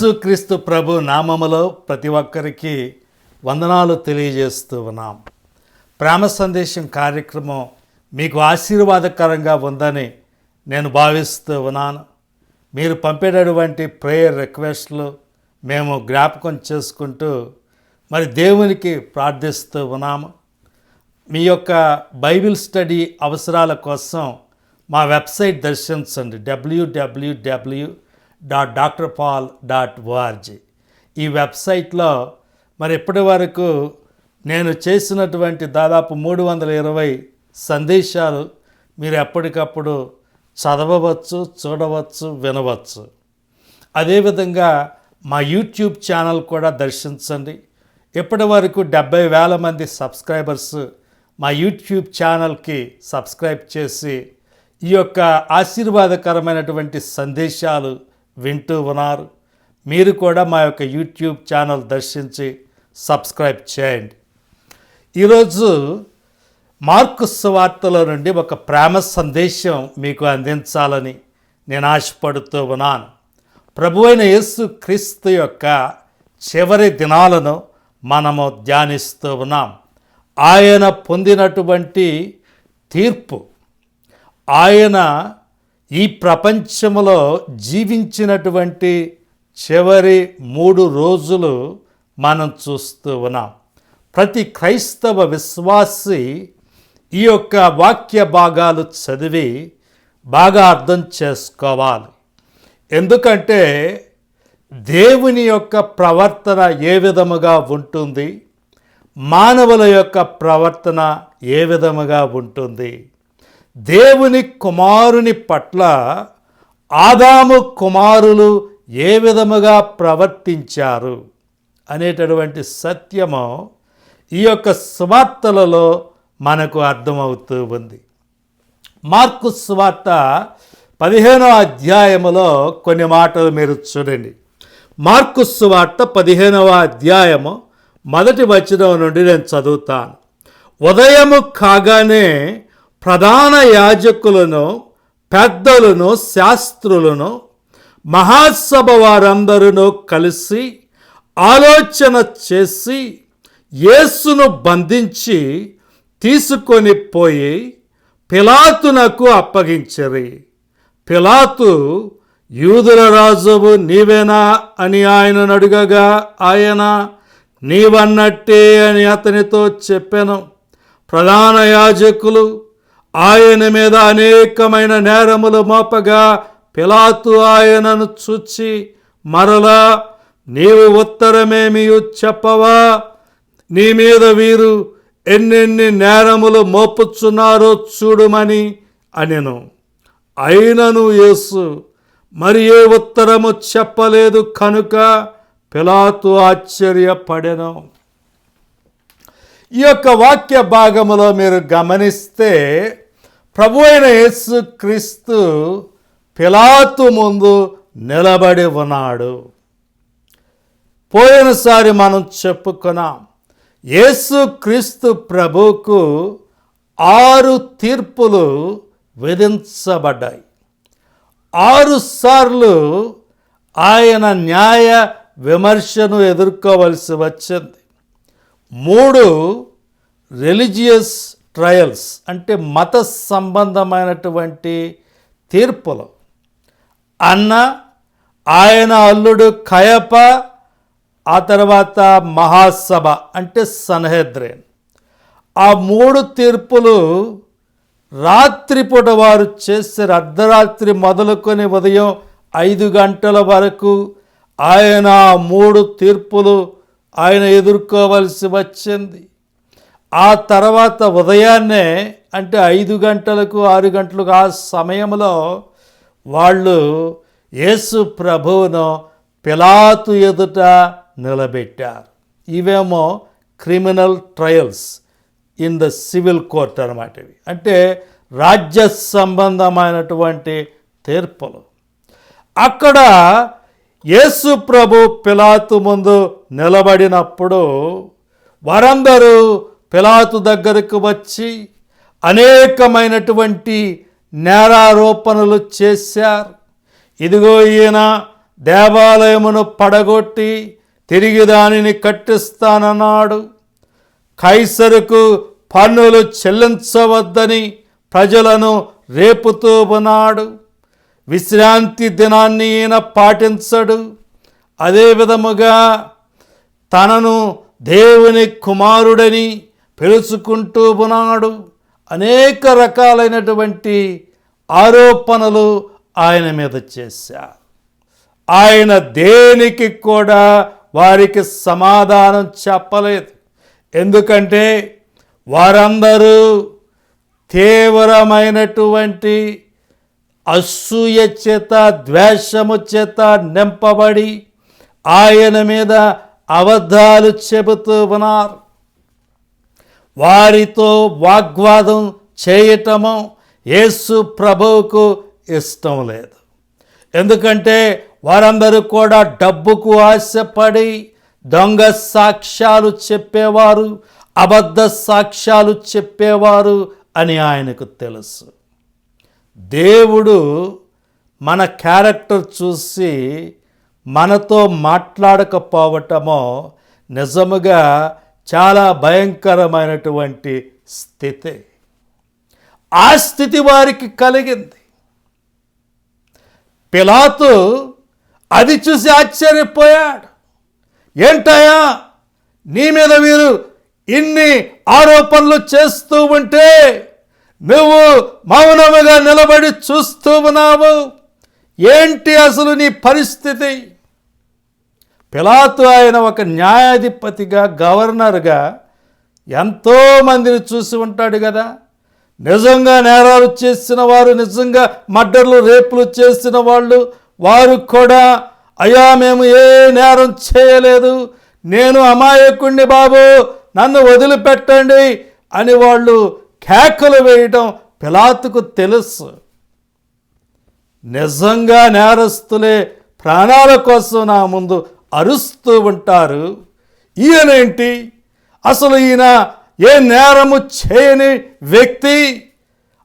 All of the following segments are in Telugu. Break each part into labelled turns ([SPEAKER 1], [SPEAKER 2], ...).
[SPEAKER 1] యేసుక్రీస్తు ప్రభు నామములో ప్రతి ఒక్కరికి వందనాలు తెలియజేస్తూ ఉన్నాం. ప్రేమ సందేశం కార్యక్రమం మీకు ఆశీర్వాదకరంగా ఉందని నేను భావిస్తూ ఉన్నాను. మీరు పంపేటటువంటి ప్రేయర్ రిక్వెస్ట్లు మేము జ్ఞాపకం చేసుకుంటూ మరి దేవునికి ప్రార్థిస్తూ ఉన్నాము. మీ యొక్క బైబిల్ స్టడీ అవసరాల కోసం మా వెబ్సైట్ దర్శించండి. WWW dot doctor Paul dot ORG. ఈ వెబ్సైట్లో మరి ఇప్పటి వరకు నేను చేసినటువంటి దాదాపు మూడు వందల ఇరవై సందేశాలు మీరు ఎప్పటికప్పుడు చదవవచ్చు చూడవచ్చు వినవచ్చు. అదేవిధంగా మా యూట్యూబ్ ఛానల్ కూడా దర్శించండి. ఇప్పటి వరకు డెబ్బై వేల మంది సబ్స్క్రైబర్స్ మా యూట్యూబ్ ఛానల్కి సబ్స్క్రైబ్ చేసి ఈ యొక్క ఆశీర్వాదకరమైనటువంటి సందేశాలు వింటూ ఉన్నారు. మీరు కూడా మా యొక్క యూట్యూబ్ ఛానల్ దర్శించి సబ్స్క్రైబ్ చేయండి. ఈరోజు మార్కు సువార్తలో నుండి ఒక ప్రేమ సందేశం మీకు అందించాలని నేను ఆశపడుతూ ఉన్నాను. ప్రభు అయిన యేసు క్రీస్తు యొక్క చివరి దినాలను మనము ధ్యానిస్తూ ఉన్నాం. ఆయన పొందినటువంటి తీర్పు ఆయన ఈ ప్రపంచంలో జీవించినటువంటి చివరి మూడు రోజులు మనం చూస్తూ ఉన్నాం. ప్రతి క్రైస్తవ విశ్వాసి ఈ యొక్క వాక్య భాగాలు చదివి బాగా అర్థం చేసుకోవాలి. ఎందుకంటే దేవుని యొక్క ప్రవర్తన ఏ విధముగా ఉంటుంది? మానవుల యొక్క ప్రవర్తన ఏ విధముగా ఉంటుంది? దేవుని కుమారుని పట్ల ఆదాము కుమారులు ఏ విధముగా ప్రవర్తించారు అనేటటువంటి సత్యము ఈ యొక్క సువార్తలలో మనకు అర్థమవుతూ ఉంది. మార్కు సువార్త పదిహేనో అధ్యాయములో కొన్ని మాటలు మీరు చూడండి. మార్కు సువార్త పదిహేనవ అధ్యాయము మొదటి వచనం నుండి నేను చదువుతాను. ఉదయము కాగానే ప్రధాన యాజకులను పెద్దలను శాస్త్రులను మహాసభ వారందరూ కలిసి ఆలోచన చేసి యేసును బంధించి తీసుకొని పోయి పిలాతునకు అప్పగించరి. పిలాతు యూదుల రాజువు నీవేనా? అని ఆయనను అడుగగా ఆయన నీవన్నట్టే అని అతనితో చెప్పాను. ప్రధాన యాజకులు ఆయన మీద అనేకమైన నేరములు మోపగా పిలాతు ఆయనను చూచి మరలా నీవు ఉత్తరమేమి చెప్పవా? నీ మీద వీరు ఎన్నెన్ని నేరములు మోపుచున్నారో చూడుమని అనెను. అయినను యేసు మరి ఏ ఉత్తరము చెప్పలేదు కనుక పిలాతు ఆశ్చర్యపడెను. ఈ యొక్క వాక్య భాగములో మీరు గమనిస్తే ప్రభు అయిన యేసు క్రీస్తు పిలాతు ముందు నిలబడి ఉన్నాడు. పోయినసారి మనం చెప్పుకున్నాం యేసు క్రీస్తు ప్రభుకు ఆరు తీర్పులు విధించబడ్డాయి. ఆరు సార్లు ఆయన న్యాయ విమర్శను ఎదుర్కోవలసి వచ్చింది. మూడు రిలీజియస్ ట్రయల్స్ అంటే మత సంబంధమైనటువంటి తీర్పులు. అన్న ఆయన అల్లుడు కయప ఆ తర్వాత మహాసభ అంటే సన్హెద్రేన్. ఆ మూడు తీర్పులు రాత్రిపూట వారు చేశారు అర్ధరాత్రి మొదలుకొని ఉదయం ఐదు గంటల వరకు ఆయన మూడు తీర్పులు ఆయన ఎదుర్కోవలసి వచ్చింది. ఆ తర్వాత ఉదయాన్నే అంటే ఐదు గంటలకు ఆరు గంటలకు ఆ సమయంలో వాళ్ళు యేసు ప్రభువును పిలాతు ఎదుట నిలబెట్టారు. ఇవేమో criminal trials in the civil court అనమాట ఇవి. అంటే రాజ్య సంబంధమైనటువంటి తీర్పులు. అక్కడ యేసు ప్రభు పిలాతు ముందు నిలబడినప్పుడు వారందరూ పిలాతు దగ్గరకు వచ్చి అనేకమైనటువంటి నేరారోపణలు చేశారు. ఇదిగో ఈయన దేవాలయమును పడగొట్టి తిరిగి దానిని కట్టిస్తానన్నాడు. కైసరుకు పన్నులు చెల్లించవద్దని ప్రజలను రేపుతూ ఉన్నాడు. విశ్రాంతి దినాన్ని ఈయన పాటించడు. అదే విధముగా తనను దేవుని కుమారుడని పిలుచుకుంటూ ఉన్నాడు. అనేక రకాలైనటువంటి ఆరోపణలు ఆయన మీద చేశారు. ఆయన దేనికి కూడా వారికి సమాధానం చెప్పలేదు. ఎందుకంటే వారందరూ తీవ్రమైనటువంటి అసూయ చేత ద్వేషము చేత నింపబడి ఆయన మీద అబద్ధాలు చెబుతూ ఉన్నారు. వారితో వాగ్వాదం చేయటము యేసు ప్రభువుకు ఇష్టం లేదు. ఎందుకంటే వారందరూ కూడా డబ్బుకు ఆశపడి దొంగ సాక్ష్యాలు చెప్పేవారు అబద్ధ సాక్ష్యాలు చెప్పేవారు అని ఆయనకు తెలుసు. దేవుడు మన క్యారెక్టర్ చూసి మనతో మాట్లాడకపోవటమో నిజముగా చాలా భయంకరమైనటువంటి స్థితి. ఆ స్థితి వారికి కలిగింది. పిలాతు అది చూసి ఆశ్చర్యపోయాడు. ఏంటయ్యా నీ మీద వీరు ఇన్ని ఆరోపణలు చేస్తూ ఉంటే నువ్వు మౌనముగా నిలబడి చూస్తూ ఉన్నావు. ఏంటి అసలు నీ పరిస్థితి? పిలాతు ఆయన ఒక న్యాయాధిపతిగా గవర్నర్గా ఎంతో మందిని చూసి ఉంటాడు కదా. నిజంగా నేరాలు చేసిన వారు నిజంగా మర్డర్లు రేపులు చేసిన వాళ్ళు వారు కూడా అయ్యా మేము ఏ నేరం చేయలేదు. నేను అమాయకుణ్ణి బాబు. నన్ను వదిలిపెట్టండి అని వాళ్ళు కేకలు వేయటం పిలాతుకు తెలుసు. నిజంగా నేరస్తులే ప్రాణాల కోసం నా ముందు అరుస్తూ ఉంటారు. ఈయనేంటి? అసలు ఈయన ఏ నేరము చేయని వ్యక్తి?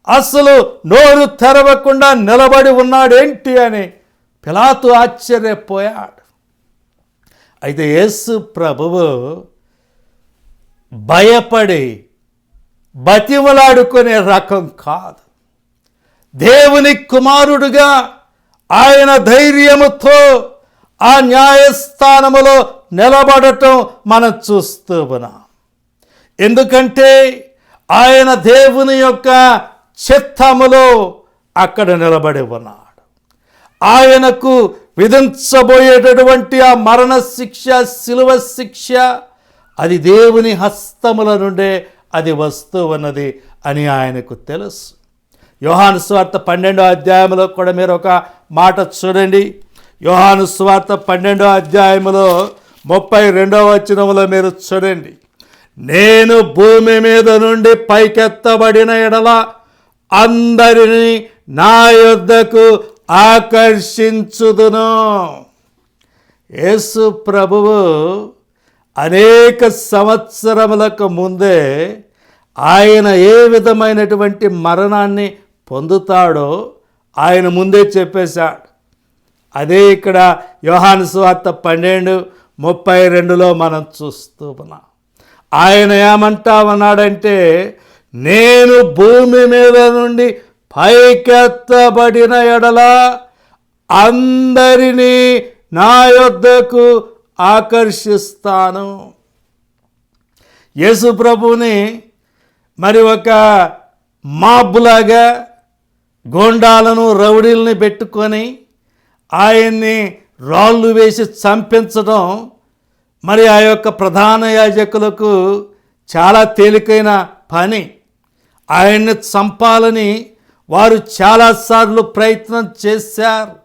[SPEAKER 1] అసలు నోరు తెరవకుండా నిలబడి ఉన్నాడేంటి అని పిలాతు ఆశ్చర్యపోయాడు. అయితే యేసు ప్రభువు భయపడి బతిమలాడుకునే రకం కాదు. దేవుని కుమారుడుగా ఆయన ధైర్యముతో ఆ న్యాయస్థానములో నిలబడటం మనం చూస్తూ ఉన్నాం. ఎందుకంటే ఆయన దేవుని యొక్క చిత్తములో అక్కడ నిలబడి ఉన్నాడు. ఆయనకు విధించబోయేటటువంటి ఆ మరణ శిక్ష శిలువ శిక్ష అది దేవుని హస్తముల నుండే అది వస్తూ ఉన్నది అని ఆయనకు తెలుసు. యోహాను స్వార్థ పన్నెండో అధ్యాయంలో కూడా మీరు ఒక మాట చూడండి. యోహాను స్వార్థ పన్నెండో అధ్యాయంలో ముప్పై రెండవ వచనంలో మీరు చూడండి. నేను భూమి మీద నుండి పైకెత్తబడిన ఎడల అందరినీ నా యొద్దకు ఆకర్షించుదును. యేసు ప్రభువు అనేక సంవత్సరములకు ముందే ఆయన ఏ విధమైనటువంటి మరణాన్ని పొందుతాడో ఆయన ముందే చెప్పేశాడు. అదే ఇక్కడ యోహాను సువార్త పన్నెండు ముప్పై రెండులో మనం చూస్తూ ఉన్నాం. ఆయన ఏమంటా ఉన్నాడంటే నేను భూమి మీద నుండి పైకెత్తబడిన ఎడల అందరినీ నా యొద్దకు ఆకర్షిస్తాను యేసు ప్రభుని మరి ఒక మాబులాగా గోండాలను రౌడీల్ని పెట్టుకొని ఆయన్ని రాళ్ళు వేసి చంపించడం మరి ఆ యొక్క ప్రధాన యాజకులకు చాలా తేలికైన పని. ఆయన్ని చంపాలని వారు చాలాసార్లు ప్రయత్నం చేశారు.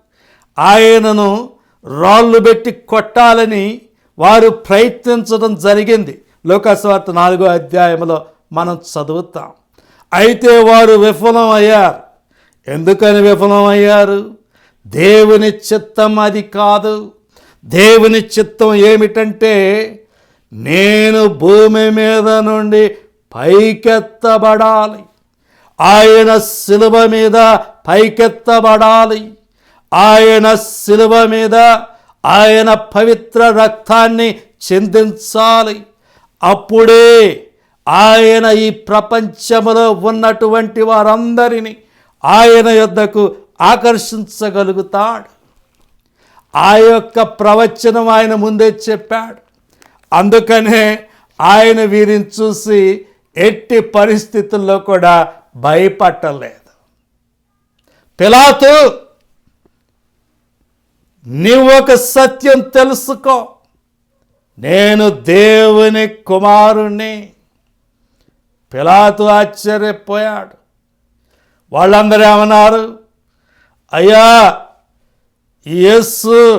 [SPEAKER 1] ఆయనను రాళ్ళు పెట్టి కొట్టాలని వారు ప్రయత్నించడం జరిగింది. లోకస్వార్త నాలుగో అధ్యాయంలో మనం చదువుతాం. అయితే వారు విఫలం అయ్యారు ఎందుకని విఫలం అయ్యారు దేవుని చిత్తం అది కాదు. దేవుని చిత్తం ఏమిటంటే నేను భూమి మీద నుండి పైకెత్తబడాలి. ఆయన శిలువ మీద పైకెత్తబడాలి. ఆయన శిలువ మీద ఆయన పవిత్ర రక్తాన్ని చెందించాలి. అప్పుడే ఆయన ఈ ప్రపంచములో ఉన్నటువంటి వారందరినీ ఆయన యొద్దకు ఆకర్షించగలుగుతాడు. ఆ యొక్క ప్రవచనం ఆయన ముందే చెప్పాడు. అందుకనే ఆయన వీరిని చూసి ఎట్టి పరిస్థితుల్లో కూడా భయపట్టలేదు. పిలాతు నీవు ఒక సత్యం తెలుసుకో. నేను దేవుని కుమారుణ్ణి. పిలాతు ఆశ్చర్యపోయాడు. వాళ్ళందరూ ఏమన్నారు? అయ్యా యేసు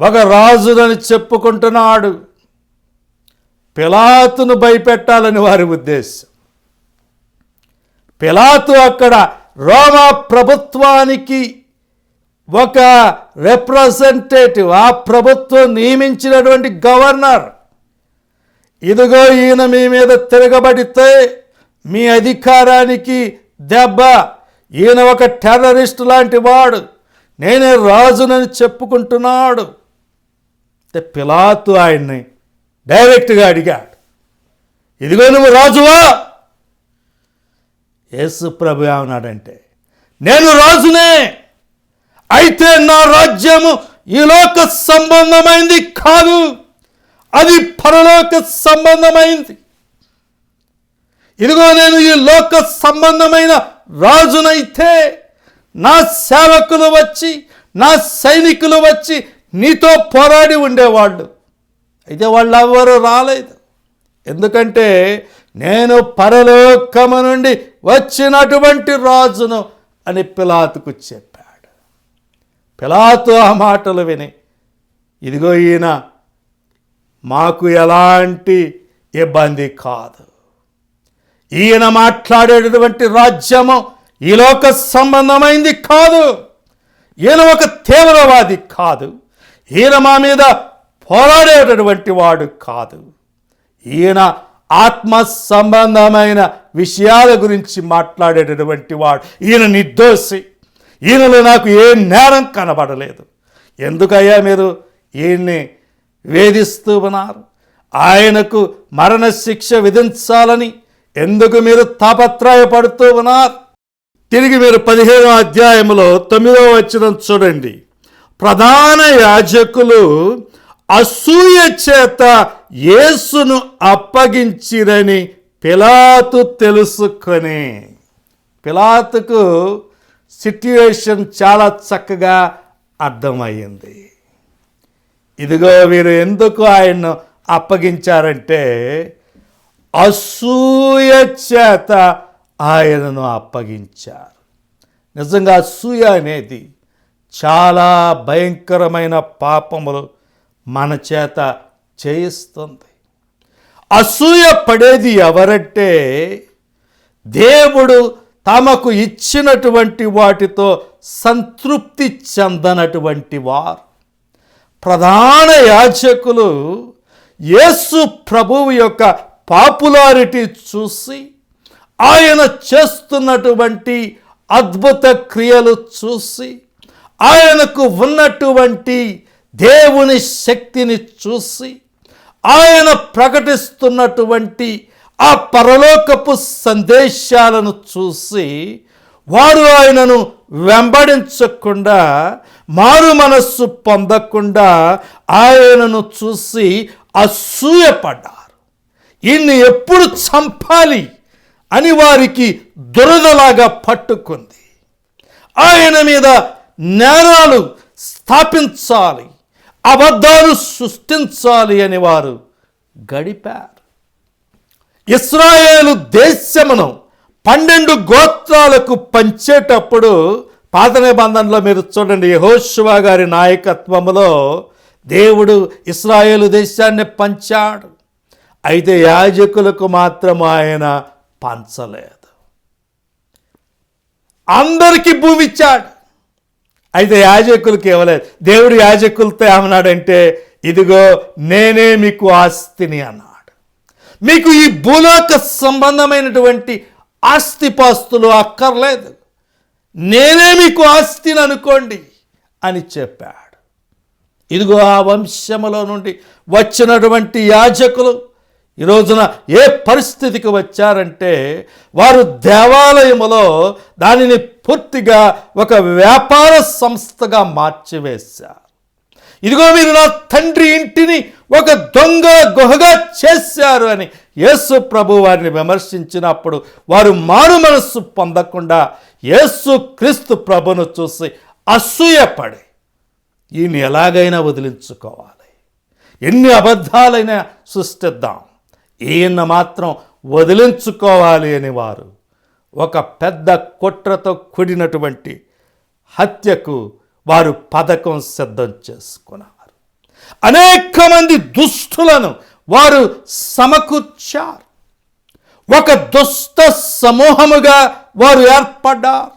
[SPEAKER 1] ఒక రాజునని చెప్పుకుంటున్నాడు. పిలాతును భయపెట్టాలని వారి ఉద్దేశం. పిలాతు అక్కడ రోమా ప్రభుత్వానికి ఒక రిప్రజెంటేటివ్ ఆ ప్రభుత్వం నియమించినటువంటి గవర్నర్. ఇదిగో ఈయన మీ మీద తిరగబడితే మీ అధికారానికి దెబ్బ. ఈయన ఒక టెర్రరిస్ట్ లాంటి వాడు. నేనే రాజునని చెప్పుకుంటున్నాడు. అంటే పిలాతు ఆయన్ని డైరెక్ట్గా అడిగాడు. ఇదిగో నువ్వు రాజువా? యేసు ప్రభు ఏమన్నాడంటే నేను రాజునే. అయితే నా రాజ్యము ఈ లోక సంబంధమైంది కాదు. అది పరలోక సంబంధమైంది. ఇదిగో నేను ఈ లోక సంబంధమైన రాజునైతే నా సేవకులు వచ్చి నా సైనికులు వచ్చి నీతో పోరాడి ఉండేవాళ్ళు. అయితే వాళ్ళు ఎవరు రాలేదు. ఎందుకంటే నేను పరలోకము నుండి వచ్చినటువంటి రాజును అని పిలాతుకు చెప్పాడు పిలాతు ఆ మాటలు విని ఇదిగో ఈయన మాకు ఎలాంటి ఇబ్బంది కాదు. ఈయన మాట్లాడేటటువంటి రాజ్యము ఈ లోక సంబంధమైంది కాదు. ఈయన ఒక తీవ్రవాది కాదు. ఈయన మా మీద పోరాడేటటువంటి వాడు కాదు. ఈయన ఆత్మ సంబంధమైన విషయాల గురించి మాట్లాడేటటువంటి వాడు. ఈయన నిర్దోషి. ఈయనలో నాకు ఏ నేరం కనబడలేదు. ఎందుకయ్యా మీరు ఈయన్ని వేధిస్తూ ఉన్నారు? ఆయనకు మరణశిక్ష విధించాలని ఎందుకు మీరు తాపత్రయపడుతూ ఉన్నారు? తిరిగి మీరు పదిహేనో అధ్యాయంలో తొమ్మిదో వచ్చిన చూడండి. ప్రధాన యాజకులు అసూయ చేత యేసును అప్పగించిరని పిలాతు తెలుసుకొని పిలాతుకు సిట్యుయేషన్ చాలా చక్కగా అర్థమయ్యింది. ఇదిగో వీరు ఎందుకు ఆయన్ను అప్పగించారంటే అసూయ చేత ఆయనను అప్పగించారు. నిజంగా అసూయ అనేది చాలా భయంకరమైన పాపములు మన చేత చేయిస్తుంది. అసూయ పడేది ఎవరంటే దేవుడు తమకు ఇచ్చినటువంటి వాటితో సంతృప్తి చెందనటువంటి వారు. ప్రధాన యాచకులు యేసు ప్రభువు యొక్క పాపులారిటీ చూసి ఆయన చేస్తున్నటువంటి అద్భుత క్రియలు చూసి ఆయనకు ఉన్నటువంటి దేవుని శక్తిని చూసి ఆయన ప్రకటిస్తున్నటువంటి ఆ పరలోకపు సందేశాలను చూసి వారు ఆయనను వెంబడించకుండా మారు మనస్సు పొందకుండా ఆయనను చూసి అసూయపడ్డారు. ఈయన్ని ఎప్పుడు చంపాలి అని వారికి దురదలాగా పట్టుకుంది. ఆయన మీద నేరాలు స్థాపించాలి అబద్ధాలు సృష్టించాలి అని వారు గడిపారు. ఇస్రాయేలు దేశమును పన్నెండు గోత్రాలకు పంచేటప్పుడు పాత నిబంధనలో మీరు చూడండి యహోశివా గారి నాయకత్వంలో దేవుడు ఇస్రాయేలు దేశాన్ని పంచాడు. అయితే యాజకులకు మాత్రం ఆయన పంచలేదు. అందరికీ భూమి ఇచ్చాడు. అయితే యాజకులకి ఇవ్వలేదు. దేవుడు యాజకులతో ఏమన్నాడంటే ఇదిగో నేనే మీకు ఆస్తిని అన్నాడు. మీకు ఈ భూలోక సంబంధమైనటువంటి ఆస్తిపాస్తులు అక్కర్లేదు. నేనే మీకు ఆస్తిని అనుకోండి అని చెప్పాడు. ఇదిగో ఆ వంశములో నుండి వచ్చినటువంటి యాజకులు ఈ రోజున ఏ పరిస్థితికి వచ్చారంటే వారు దేవాలయములో దానిని పూర్తిగా ఒక వ్యాపార సంస్థగా మార్చివేశారు. ఇదిగో మీరు నా తండ్రి ఇంటిని ఒక దొంగ గుహగా చేశారు అని యేసు ప్రభు వారిని విమర్శించినప్పుడు వారు మారు మనస్సు పొందకుండా యేసు క్రీస్తు ప్రభును చూసి అసూయపడి ఈయన ఎలాగైనా వదిలించుకోవాలి. ఎన్ని అబద్ధాలైనా సృష్టిద్దాం. ఈయన మాత్రం వదిలించుకోవాలి అని వారు ఒక పెద్ద కుట్రతో కూడినటువంటి హత్యకు వారు పథకం సిద్ధం చేసుకున్నారు. అనేక మంది దుష్టులను వారు సమకూర్చారు. ఒక దుష్ట సమూహముగా వారు ఏర్పడ్డారు.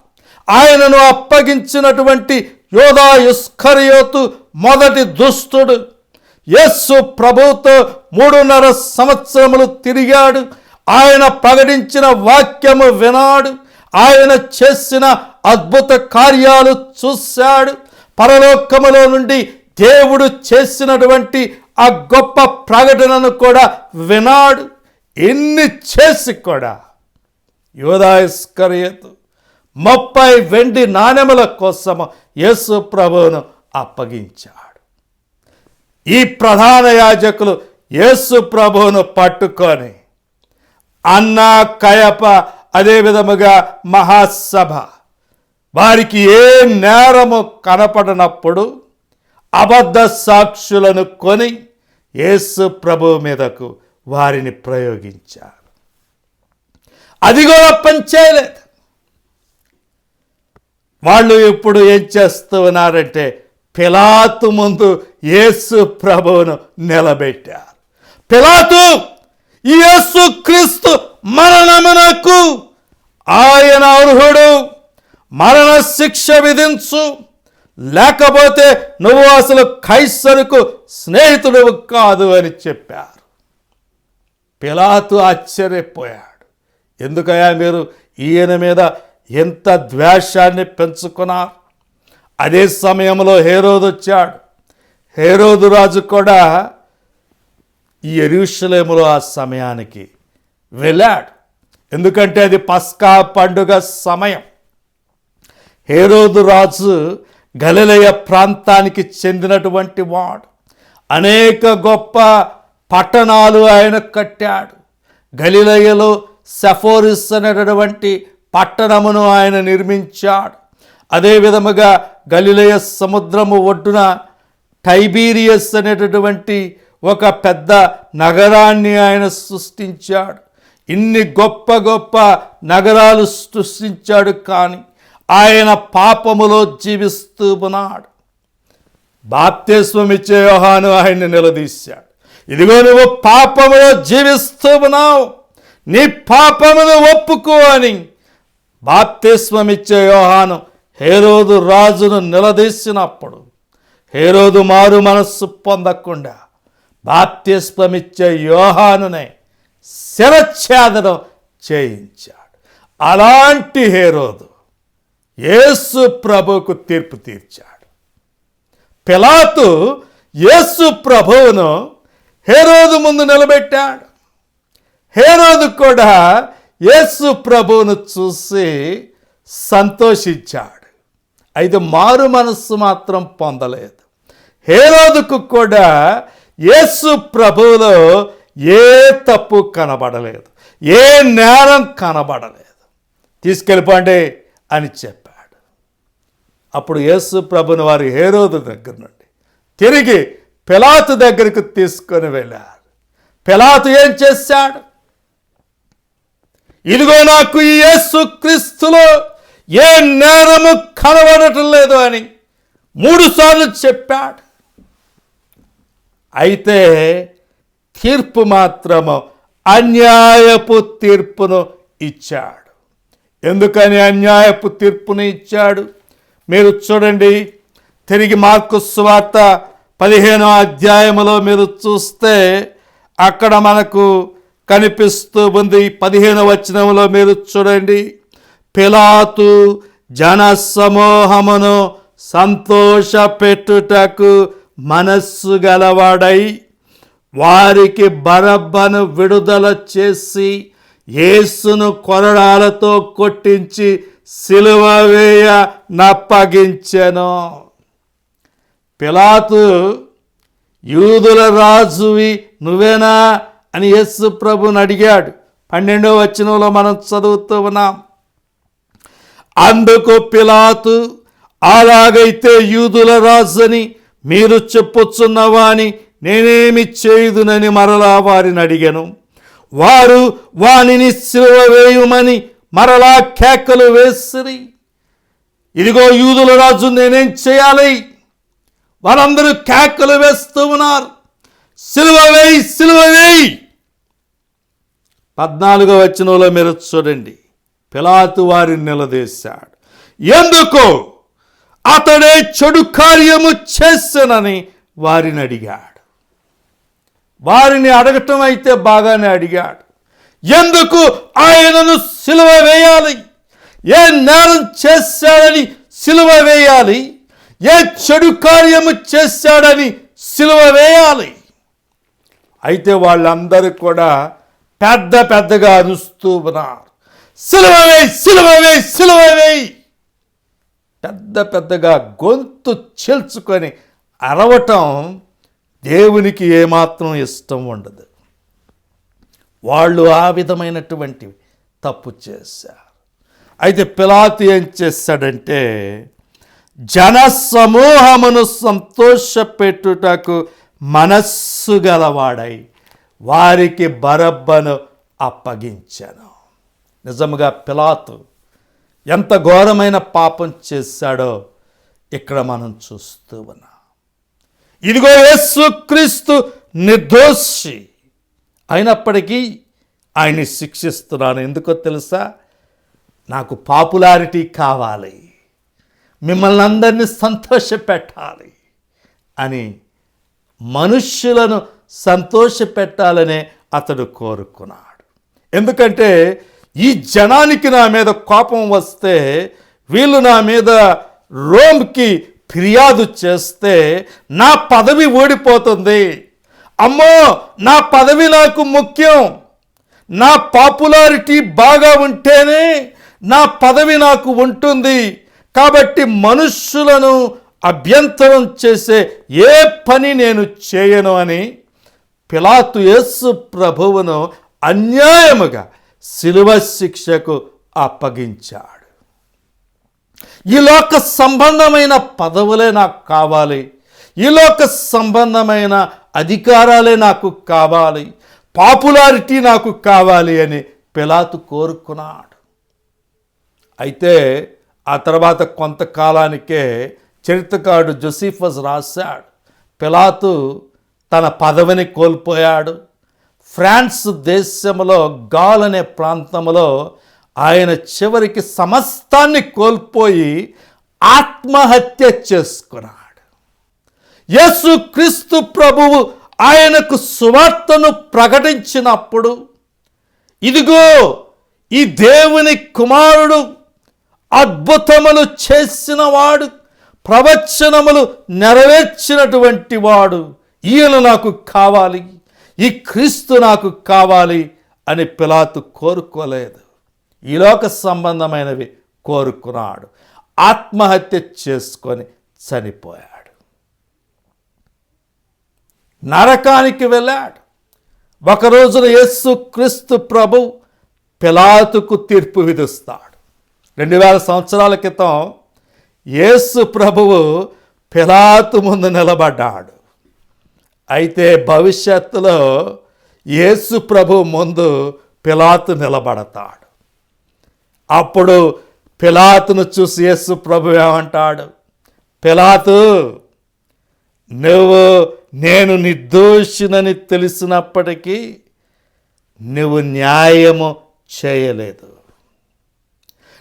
[SPEAKER 1] ఆయనను అప్పగించినటువంటి యోధా ఇస్కరియోతు మొదటి దుష్టుడు. యస్సు ప్రభుతో మూడున్నర సంవత్సరములు తిరిగాడు. ఆయన ప్రకటించిన వాక్యము వినాడు. ఆయన చేసిన అద్భుత కార్యాలు చూశాడు. పరలోకములో నుండి దేవుడు చేసినటువంటి ఆ గొప్ప ప్రకటనను కూడా వినాడు. ఎన్ని చేసి కూడా యోధాయిస్కరియతు ముప్పై వెండి నాణెముల కోసము యేసు ప్రభువును అప్పగించాడు. ఈ ప్రధాన యాజకులు యేసు ప్రభువును పట్టుకొని అన్న కయప అదే విధముగా మహాసభ. వారికి ఏ నేరము కనపడనప్పుడు అబద్ధ సాక్షులను కొని యేసు ప్రభు మీదకు వారిని ప్రయోగించారు. అది కూడా పనిచేయలేదు వాళ్ళు ఇప్పుడు ఏం చేస్తూ ఉన్నారంటే పిలాతు ముందు యేసు ప్రభువును నిలబెట్టారు. పిలాతు ఈ యేసు క్రీస్తు మరణమునకు ఆయన అర్హుడు. మరణశిక్ష విధించు. లేకపోతే నువ్వు అసలు కైసరుకు స్నేహితుడు కాదు అని చెప్పారు. పిలాతు ఆశ్చర్యపోయాడు. ఎందుకయ్యా మీరు ఈయన మీద ఎంత ద్వేషాన్ని పెంచుకున్నారు? అదే సమయంలో హేరోదు వచ్చాడు. హేరోదు రాజు కూడా ఈ ఎరుషలేములో ఆ సమయానికి వెళ్ళాడు. ఎందుకంటే అది పస్కా పండుగ సమయం. హేరోదు రాజు గలిలయ ప్రాంతానికి చెందినటువంటి వాడు. అనేక గొప్ప పట్టణాలు ఆయన కట్టాడు. గలిలయలో సెఫోరిస్ అనేటటువంటి పట్టణమును ఆయన నిర్మించాడు. అదే విధముగా గలిలయ సముద్రము ఒడ్డున టైబీరియస్ అనేటటువంటి ఒక పెద్ద నగరాన్ని ఆయన సృష్టించాడు. ఇన్ని గొప్ప గొప్ప నగరాలు సృష్టించాడు కానీ ఆయన పాపములో జీవిస్తూ ఉన్నాడు. బాప్తిస్వం ఇచ్చే యోహాను ఆయన్ని నిలదీశాడు. ఇదిగో నువ్వు పాపములో జీవిస్తూ ఉన్నావు. నీ పాపమును ఒప్పుకో అని బాప్తిస్వం ఇచ్చే యోహాను హేరోదు రాజును నిలదీసినప్పుడు హేరోదు మారు మనస్సు పొందకుండా బాప్తిస్వమిచ్చే యోహానునే శిరఛేదనం చేయించాడు. అలాంటి హేరోదు యేసు ప్రభువుకు తీర్పు తీర్చాడు. పిలాతు యేసు ప్రభువును హేరోదు ముందు నిలబెట్టాడు. హేరోదు కూడా యేసు ప్రభువును చూసి సంతోషించాడు. అయితే మారు మనస్సు మాత్రం పొందలేదు. హేరోదుకు కూడా యేసు ప్రభువులో ఏ తప్పు కనబడలేదు ఏ నేరం కనబడలేదు. తీసుకెళ్ళిపోండి అని చెప్పాడు. అప్పుడు యేసు ప్రభుని వారి హేరోదు దగ్గర నుండి తిరిగి పిలాతు దగ్గరికి తీసుకొని వెళ్ళారు. పిలాతు ఏం చేశాడు? ఇదిగో నాకు ఈ యేసు క్రీస్తులో ఏ నేరము కనబడటం లేదు అని మూడుసార్లు చెప్పాడు. అయితే తీర్పు మాత్రము అన్యాయపు తీర్పును ఇచ్చాడు. ఎందుకని అన్యాయపు తీర్పును ఇచ్చాడు? మీరు చూడండి తిరిగి మార్కు స్వార్త పదిహేనో అధ్యాయములో మీరు చూస్తే అక్కడ మనకు కనిపిస్తూ ఉంది. పదిహేను వచనంలో మీరు చూడండి పిలాతు జన సమూహమును సంతోష పెట్టుటకు మనస్సు గలవాడై వారికి బరబ్బను విడుదల చేసి యేసును కొరడాలతో కొట్టించి సిలువ వేయ నప్పగించెను. పిలాతు యూదుల రాజువి నువ్వేనా అని యస్సు ప్రభుని అడిగాడు. పన్నెండో వచనంలో మనం చదువుతూ ఉన్నాం. అందుకు పిలాతు అలాగైతే యూదుల రాజుని మీరు చెప్పుచున్నవా అని నేనేమి చేయుదునని మరలా వారిని అడిగాను. వారు వానిని సిలువ వేయుమని మరలా కేకలు వేసిరి. ఇదిగో యూదుల రాజు నేనేం చేయాలి? వారందరూ కేకలు వేస్తూ ఉన్నారు. సిలువ వేయి సిలువ వేయి. పద్నాలుగో వచనంలో మీరు చూడండి. పిలాతు వారిని నిలదీశాడు. ఎందుకు? అతడే చెడు కార్యము చేశానని వారిని అడిగాడు. వారిని అడగటం అయితే బాగానే అడిగాడు. ఎందుకు ఆయనను సిలువ వేయాలి? ఏ నేరం చేశాడని సిలువ వేయాలి? ఏ చెడు కార్యము చేశాడని సిలువ వేయాలి? అయితే వాళ్ళందరూ కూడా పెద్ద పెద్దగా అరుస్తూ ఉన్నారు. సిలువ వేయి సిలువ వేయి సిలువ వేయి! పెద్ద పెద్దగా గొంతు చీల్చుకొని అరవటం దేవునికి ఏమాత్రం ఇష్టం ఉండదు. వాళ్ళు ఆ విధమైనటువంటి తప్పు చేశారు. అయితే పిలాతు ఏం చేశాడంటే జన సమూహమును సంతోషపెట్టుటకు మనస్సు గలవాడై వారికి బరబ్బను అప్పగించాను. నిజముగా పిలాతు ఎంత ఘోరమైన పాపం చేశాడో ఇక్కడ మనం చూస్తూ ఉన్నాం. ఇదిగో యేసుక్రీస్తు నిర్దోషి అయినప్పటికీ ఆయన్ని శిక్షిస్తున్నాను. ఎందుకో తెలుసా? నాకు పాపులారిటీ కావాలి. మిమ్మల్ని అందరినీ సంతోషపెట్టాలి అని మనుష్యులను సంతోషపెట్టాలనే అతడు కోరుకున్నాడు. ఎందుకంటే ఈ జనానికి నా మీద కోపం వస్తే వీళ్ళు నా మీద రోమ్కి ఫిర్యాదు చేస్తే నా పదవి ఓడిపోతుంది అమ్మో నా పదవి నాకు ముఖ్యం. నా పాపులారిటీ బాగా ఉంటేనే నా పదవి నాకు ఉంటుంది. కాబట్టి మనుష్యులను అభ్యంతరం చేసే ఏ పని నేను చేయను అని పిలాతు యేసు ప్రభువును అన్యాయముగా శిలువ శిక్షకు అప్పగించాడు. ఈ లోక సంబంధమైన పదవులే నాకు కావాలి. ఈ లోక సంబంధమైన అధికారాలే నాకు కావాలి. పాపులారిటీ నాకు కావాలి అని పిలాతు కోరుకున్నాడు. అయితే ఆ తర్వాత కొంతకాలానికే చరిత్రకారుడు జోసిఫస్ రాశాడు. పిలాతు తన పదవిని కోల్పోయాడు. ఫ్రాన్స్ దేశంలో గాల్ అనే ప్రాంతంలో ఆయన చివరికి సమస్తాన్ని కోల్పోయి ఆత్మహత్య చేసుకున్నాడు. యేసు క్రీస్తు ప్రభువు ఆయనకు సువార్తను ప్రకటించినప్పుడు ఇదిగో ఈ దేవుని కుమారుడు అద్భుతములు చేసినవాడు ప్రవచనములు నెరవేర్చినటువంటి వాడు ఈయన నాకు కావాలి ఈ క్రీస్తు నాకు కావాలి అని పిలాతు కోరుకోలేదు. ఈ లోక సంబంధమైనవి కోరుకున్నాడు. ఆత్మహత్య చేసుకొని చనిపోయాడు. నరకానికి వెళ్ళాడు. ఒక రోజున యేసు క్రీస్తు ప్రభు పిలాతుకు తీర్పు విధిస్తాడు. రెండు వేల సంవత్సరాల క్రితం యేసు ప్రభువు పిలాతు ముందు నిలబడ్డాడు. అయితే భవిష్యత్తులో యేసు ప్రభు ముందు పిలాతు నిలబడతాడు. అప్పుడు పిలాతును చూసి యేసు ప్రభు ఏమంటాడు? పిలాతు నువ్వు నేను నిర్దోషినని తెలిసినప్పటికీ నువ్వు న్యాయము చేయలేదు.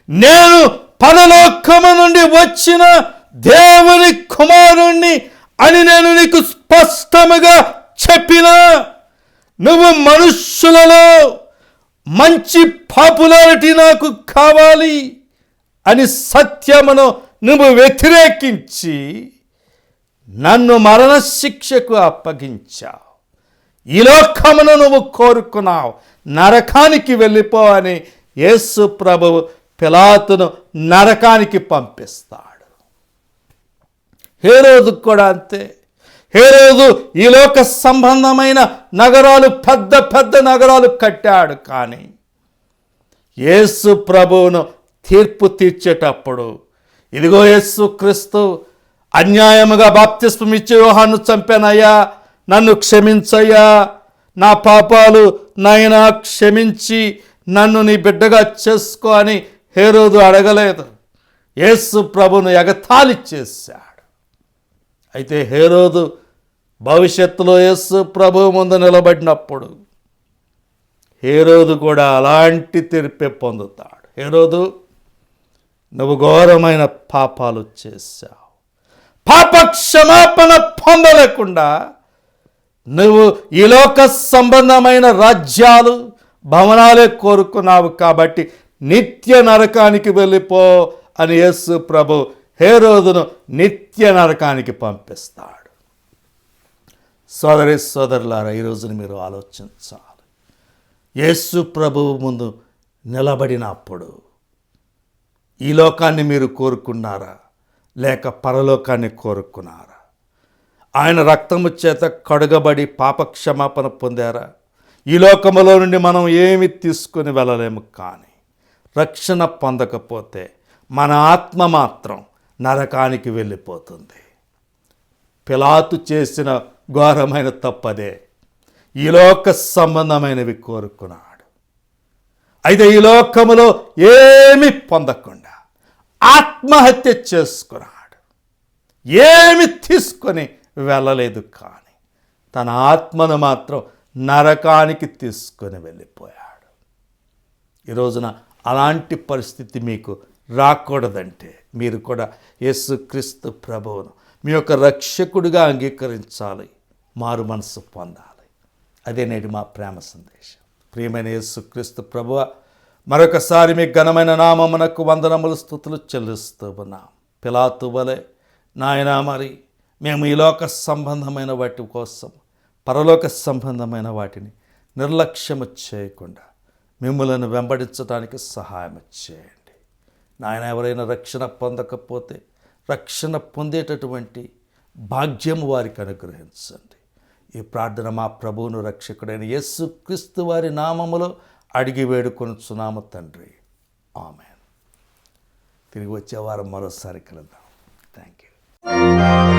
[SPEAKER 1] నేను పరలోకము నుండి వచ్చిన దేవుని కుమారుణ్ణి అని నేను నీకు స్పష్టముగా చెప్పిన నువ్వు మనుష్యులలో మంచి పాపులారిటీ నాకు కావాలి అని సత్యమును నువ్వు వ్యతిరేకించి నన్ను మరణశిక్షకు అప్పగించావు. ఈ లోకమును నువ్వు కోరుకున్నావు. నరకానికి వెళ్ళిపో అని యేసు ప్రభువు పిలాతును నరకానికి పంపిస్తాడు. హేరోదు కూడా అంతే. హేరోదు ఈ లోక సంబంధమైన నగరాలు పెద్ద పెద్ద నగరాలు కట్టాడు కానీ యేసు ప్రభువును తీర్పు తీర్చేటప్పుడు ఇదిగో యేసు క్రీస్తు అన్యాయముగా బాప్తిస్మం ఇచ్చే యోహాను చంపానయ్యా నన్ను క్షమించయ్యా నా పాపాలు నాయనా క్షమించి నన్ను నీ బిడ్డగా చేసుకో అని హేరోదు అడగలేదు. యేసు ప్రభును ఎగతాళి చేశాడు. అయితే హేరోదు భవిష్యత్తులో యస్సు ప్రభు ముందు నిలబడినప్పుడు హేరోదు కూడా అలాంటి తీర్పే పొందుతాడు. హేరోదు నువ్వు ఘోరమైన పాపాలు చేశావు. పాప క్షమాపణ పొందలేకుండా నువ్వు ఈ లోక సంబంధమైన రాజ్యాలు భవనాలే కోరుకున్నావు కాబట్టి నిత్య నరకానికి వెళ్ళిపో అని యేసు ప్రభు హేరోదును నిత్య నరకానికి పంపిస్తాడు. సోదరి సోదరులారా ఈ మీరు ఆలోచించాలి. యేసు ప్రభువు ముందు నిలబడినప్పుడు ఈ లోకాన్ని మీరు కోరుకున్నారా? లేక పరలోకాన్ని కోరుకున్నారా? ఆయన రక్తము చేత కడుగబడి పాపక్షమాపణ పొందారా? ఈ లోకములో నుండి మనం ఏమి తీసుకుని వెళ్ళలేము కానీ రక్షణ పొందకపోతే మన ఆత్మ మాత్రం నరకానికి వెళ్ళిపోతుంది. పిలాతు చేసిన ఘోరమైన తప్పదే. ఈ లోక సంబంధమైనవి కోరుకున్నాడు. అయితే ఈ లోకములో ఏమి పొందకుండా ఆత్మహత్య చేసుకున్నాడు. ఏమి తీసుకొని వెళ్ళలేదు కానీ తన ఆత్మను మాత్రం నరకానికి తీసుకొని వెళ్ళిపోయాడు. ఈ రోజున అలాంటి పరిస్థితి మీకు రాకూడదంటే మీరు కూడా యేసుక్రీస్తు ప్రభువును మీ యొక్క రక్షకుడిగా అంగీకరించాలి మారు మనసు పొందాలి. అదే నేటి మా ప్రేమ సందేశం. ప్రియమైన యేసుక్రీస్తు ప్రభువ మరొకసారి మీ ఘనమైన నామమునకు వందనములు స్థుతులు చెల్లిస్తూ ఉన్నాం. పిలాతు వలె నాయనా మరి మేము ఈ లోక సంబంధమైన వాటి కోసం పరలోక సంబంధమైన వాటిని నిర్లక్ష్యము చేయకుండా మిమ్మలను వెంబడించడానికి సహాయం చేయండి. నాయన ఎవరైనా రక్షణ పొందకపోతే రక్షణ పొందేటటువంటి భాగ్యం వారికి అనుగ్రహించండి. ఈ ప్రార్థన మా ప్రభువును రక్షకుడైన యేసు క్రీస్తు వారి నామములో అడిగి వేడుకొనుచున్నాము తండ్రి. ఆమె తిరిగి వచ్చే వారం మరోసారి కలుద్దాం. Thank you